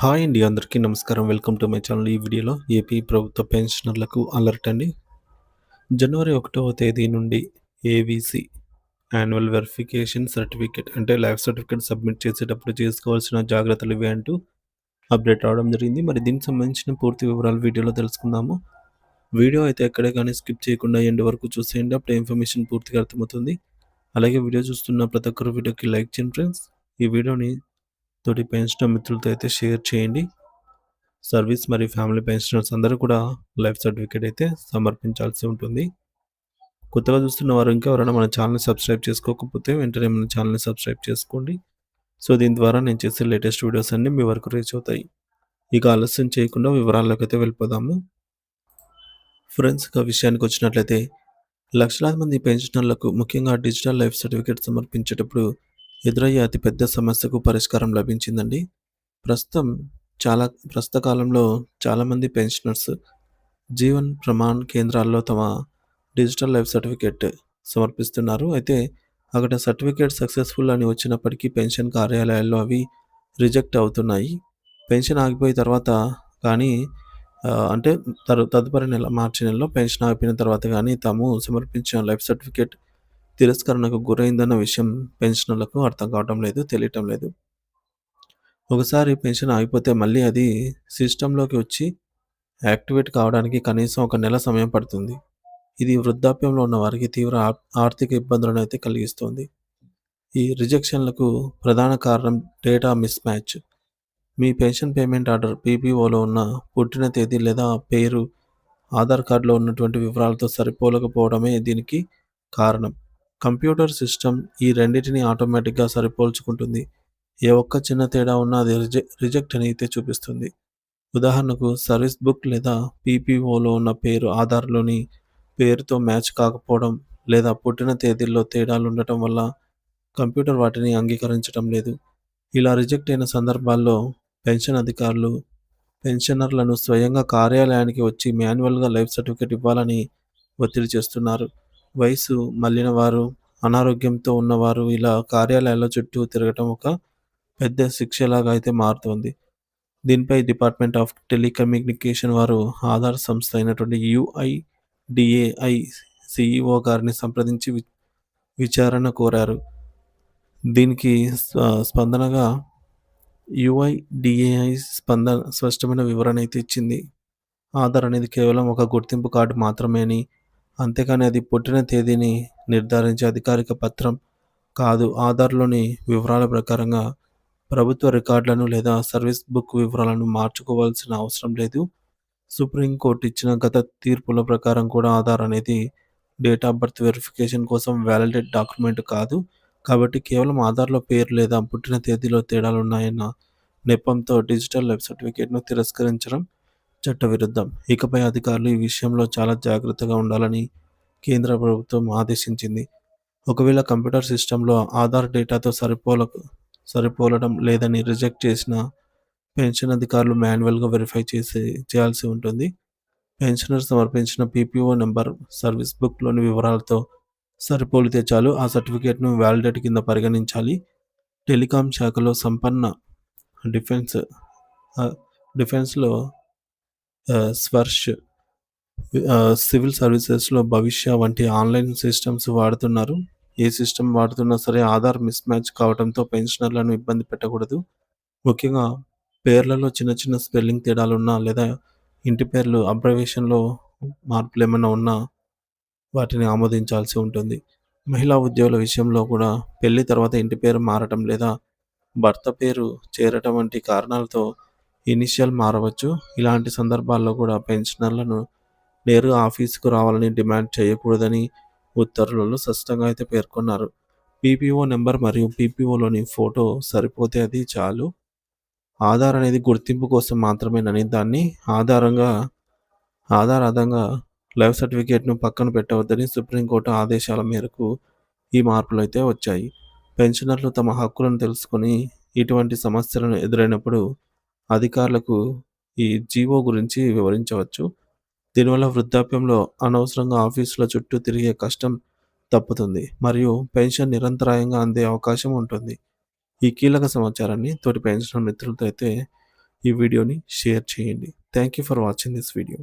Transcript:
Hi అండి అందరికీ నమస్కారం. Welcome to my channel. ఈ వీడియోలో ఏపీ ప్రభుత్వ పెన్షనర్లకు అలర్ట్ అండి. జనవరి ఒకటవ తేదీ నుండి ఏవీసీ యాన్యువల్ వెరిఫికేషన్ సర్టిఫికేట్ అంటే లైఫ్ సర్టిఫికేట్ సబ్మిట్ చేసేటప్పుడు చేసుకోవాల్సిన జాగ్రత్తలు ఇవి అంటూ అప్డేట్ రావడం జరిగింది. మరి దీనికి సంబంధించిన పూర్తి వివరాలు వీడియోలో తెలుసుకుందాము. వీడియో అయితే ఎక్కడే కానీ స్కిప్ చేయకుండా ఎండ్ వరకు చూసేయండి. అప్పుడు ఇన్ఫర్మేషన్ పూర్తిగా అర్థమవుతుంది. అలాగే వీడియో చూస్తున్న ప్రతి ఒక్కరు వీడియోకి లైక్ చేయండి ఫ్రెండ్స్ ఈ వీడియోని తోటి పెన్షనర్ మిత్రులతో అయితే షేర్ చేయండి. సర్వీస్ మరియు ఫ్యామిలీ పెన్షనర్స్ అందరూ కూడా లైఫ్ సర్టిఫికేట్ అయితే సమర్పించాల్సి ఉంటుంది. కొత్తగా చూస్తున్న వారు ఇంకా ఎవరైనా మన ఛానల్ని సబ్స్క్రైబ్ చేసుకోకపోతే వెంటనే మన ఛానల్ని సబ్స్క్రైబ్ చేసుకోండి. సో దీని ద్వారా నేను చేసే లేటెస్ట్ వీడియోస్ అన్నీ మీ వరకు రీచ్ అవుతాయి. ఇక ఆలస్యం చేయకుండా వివరాల్లోకి అయితే వెళ్ళిపోదాము. ఫ్రెండ్స్ ఇక విషయానికి వచ్చినట్లయితే లక్షలాది మంది పెన్షనర్లకు ముఖ్యంగా డిజిటల్ లైఫ్ సర్టిఫికేట్ సమర్పించేటప్పుడు ఎదురయ్యే అతిపెద్ద సమస్యకు పరిష్కారం లభించిందండి. ప్రస్తుతం చాలా ప్రస్తుత కాలంలో చాలామంది పెన్షనర్స్ జీవన్ ప్రమాణ్ కేంద్రాల్లో తమ డిజిటల్ లైఫ్ సర్టిఫికేట్ సమర్పిస్తున్నారు. అయితే అక్కడ సర్టిఫికేట్ సక్సెస్ఫుల్ అని వచ్చినప్పటికీ పెన్షన్ కార్యాలయాల్లో అవి రిజెక్ట్ అవుతున్నాయి. పెన్షన్ ఆగిపోయిన తర్వాత కానీ అంటే తరు తదుపరి నెల మార్చి నెలలో పెన్షన్ ఆగిపోయిన తర్వాత కానీ తాము సమర్పించిన లైఫ్ సర్టిఫికేట్ తిరస్కరణకు గురైందన్న విషయం పెన్షనర్లకు అర్థం కావటం లేదు తెలియటం లేదు. ఒకసారి పెన్షన్ ఆగిపోతే మళ్ళీ అది సిస్టంలోకి వచ్చి యాక్టివేట్ కావడానికి కనీసం ఒక నెల సమయం పడుతుంది. ఇది వృద్ధాప్యంలో ఉన్న వారికి తీవ్ర ఆర్థిక ఇబ్బందులను అయితే కలిగిస్తుంది. ఈ రిజెక్షన్లకు ప్రధాన కారణం డేటా మిస్ మ్యాచ్ మీ పెన్షన్ పేమెంట్ ఆర్డర్ పీపీఓలో ఉన్న పుట్టిన తేదీ లేదా పేరు ఆధార్ కార్డులో ఉన్నటువంటి వివరాలతో సరిపోలకపోవడమే దీనికి కారణం. కంప్యూటర్ సిస్టమ్ ఈ రెండింటిని ఆటోమేటిక్గా సరిపోల్చుకుంటుంది. ఏ ఒక్క చిన్న తేడా ఉన్నా అది రిజె రిజెక్ట్ అని అయితే చూపిస్తుంది. ఉదాహరణకు సర్వీస్ బుక్ లేదా పీపీఓలో ఉన్న పేరు ఆధార్లోని పేరుతో మ్యాచ్ కాకపోవడం లేదా పుట్టిన తేదీల్లో తేడాలు ఉండటం వల్ల కంప్యూటర్ వాటిని అంగీకరించడం లేదు. ఇలా రిజెక్ట్ అయిన సందర్భాల్లో పెన్షన్ అధికారులు పెన్షనర్లను స్వయంగా కార్యాలయానికి వచ్చి మాన్యువల్గా లైఫ్ సర్టిఫికేట్ ఇవ్వాలని ఒత్తిడి చేస్తున్నారు. వయసు మళ్ళిన వారు అనారోగ్యంతో ఉన్నవారు ఇలా కార్యాలయాల చుట్టూ తిరగటం ఒక పెద్ద శిక్షలాగా అయితే మారుతోంది. దీనిపై డిపార్ట్మెంట్ ఆఫ్ టెలికమ్యూనికేషన్ వారు ఆధార్ సంస్థ అయినటువంటి యుఐడిఏఐ సిఇఓ గారిని సంప్రదించి వి- విచారణ కోరారు. దీనికి స్ప- స్పందనగా యుఐడిఏఐ స్పందన స్పష్టమైన వివరణ అయితే ఇచ్చింది. ఆధార్ అనేది కేవలం ఒక గుర్తింపు కార్డు మాత్రమే అని అంతేకాని అది పుట్టిన తేదీని నిర్ధారించే అధికారిక పత్రం కాదు. ఆధార్లోని వివరాల ప్రకారంగా ప్రభుత్వ రికార్డులను లేదా సర్వీస్ బుక్ వివరాలను మార్చుకోవాల్సిన అవసరం లేదు. సుప్రీంకోర్టు ఇచ్చిన గత తీర్పుల ప్రకారం కూడా ఆధార్ అనేది డేట్ ఆఫ్ బర్త్ వెరిఫికేషన్ కోసం వ్యాలిడేట్ డాక్యుమెంట్ కాదు. కాబట్టి కేవలం ఆధార్లో పేరు లేదా పుట్టిన తేదీలో తేడాలు ఉన్నాయన్న నెపంతో డిజిటల్ లైఫ్ సర్టిఫికేట్ను తిరస్కరించడం చట్టవిరుద్ధం ఇకపై అధికారులు ఈ విషయంలో చాలా జాగ్రత్తగా ఉండాలని కేంద్ర ప్రభుత్వం ఆదేశించింది. ఒకవేళ కంప్యూటర్ సిస్టంలో ఆధార్ డేటాతో సరిపోల సరిపోలడం లేదని రిజెక్ట్ చేసిన పెన్షన్ అధికారులు మాన్యువల్గా వెరిఫై చేసి చేయాల్సి ఉంటుంది. పెన్షనర్ సమర్పించిన పీపీఓ నెంబర్ సర్వీస్ బుక్లోని వివరాలతో సరిపోలితే చాలు. ఆ సర్టిఫికేట్ను వ్యాలిడేట్ కింద పరిగణించాలి. టెలికాం శాఖలో సంపన్న డిఫెన్స్ డిఫెన్స్లో స్వర్ష్ సివిల్ సర్వీసెస్లో భవిష్య వంటి ఆన్లైన్ సిస్టమ్స్ వాడుతున్నారు. ఏ సిస్టమ్ వాడుతున్నా సరే ఆధార్ మిస్ మ్యాచ్ కావడంతో పెన్షనర్లను ఇబ్బంది పెట్టకూడదు. ముఖ్యంగా పేర్లలో చిన్న చిన్న స్పెల్లింగ్ తేడాలు ఉన్నా లేదా ఇంటి పేర్లు అబ్రవేషన్లో మార్పులు ఏమైనా ఉన్నా వాటిని ఆమోదించాల్సి ఉంటుంది. మహిళా ఉద్యోగుల విషయంలో కూడా పెళ్ళి తర్వాత ఇంటి పేరు మారటం లేదా భర్త పేరు చేరటం వంటి కారణాలతో ఇనిషియల్ మారవచ్చు. ఇలాంటి సందర్భాల్లో కూడా పెన్షనర్లను నేరుగా ఆఫీసుకు రావాలని డిమాండ్ చేయకూడదని ఉత్తర్వులలో స్పష్టంగా అయితే పేర్కొన్నారు. పీపీఓ నెంబర్ మరియు పీపీఓలోని ఫోటో సరిపోతే అది చాలు. ఆధార్ అనేది గుర్తింపు కోసం మాత్రమేనని దాన్ని ఆధారంగా ఆధార్ ఆధారంగా లైఫ్ సర్టిఫికేట్ను పక్కన పెట్టవద్దని సుప్రీంకోర్టు ఆదేశాల మేరకు ఈ మార్పులు అయితే వచ్చాయి. పెన్షనర్లు తమ హక్కులను తెలుసుకొని ఇటువంటి సమస్యలను ఎదురైనప్పుడు అధికారులకు ఈ జీవో గురించి వివరించవచ్చు. దీనివల్ల వృద్ధాప్యంలో అనవసరంగా ఆఫీసుల చుట్టూ తిరిగే కష్టం తప్పుతుంది మరియు పెన్షన్ నిరంతరాయంగా అందే అవకాశం ఉంటుంది. ఈ కీలక సమాచారాన్ని తోటి పెన్షన్ మిత్రులతో అయితే ఈ వీడియోని షేర్ చేయండి. Thank you for watching this video.